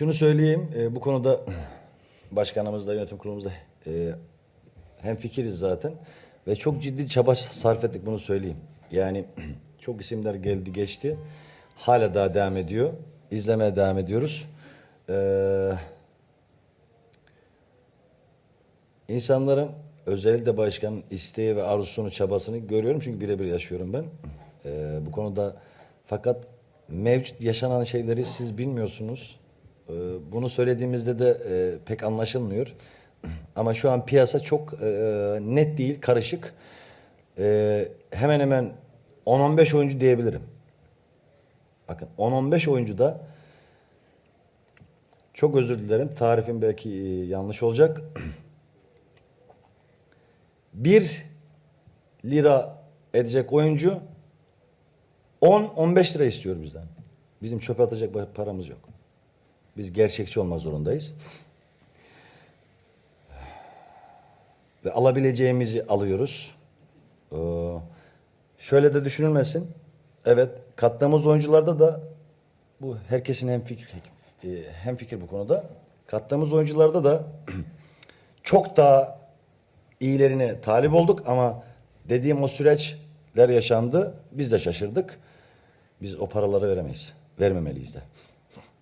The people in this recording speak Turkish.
Şunu söyleyeyim, e, bu konuda başkanımızla, yönetim kurulumuzda e, hem fikiriz zaten ve çok ciddi çaba sarf ettik bunu söyleyeyim. Yani çok isimler geldi geçti, hala daha devam ediyor, izlemeye devam ediyoruz. Ee, insanların özellikle başkanın isteği ve arzusunu, çabasını görüyorum çünkü birebir yaşıyorum ben. Ee, bu konuda fakat mevcut yaşanan şeyleri siz bilmiyorsunuz. Ee, bunu söylediğimizde de e, pek anlaşılmıyor. Ama şu an piyasa çok e, net değil, karışık. Hemen hemen 10-15 oyuncu diyebilirim. Bakın 10-15 oyuncu da çok özür dilerim. Tarifim belki e, yanlış olacak. 1 lira edecek oyuncu 10-15 lira istiyor bizden. Bizim çöpe atacak pa- paramız yok. Biz gerçekçi olmak zorundayız. Ve alabileceğimizi alıyoruz. Ee, şöyle de düşünülmesin. Evet, kattığımız oyuncularda da bu herkesin hem fikir hem fikir bu konuda. Kattığımız oyuncularda da çok daha iyilerine talip olduk ama dediğim o süreçler yaşandı. Biz de şaşırdık. Biz o paraları veremeyiz. Vermemeliyiz de.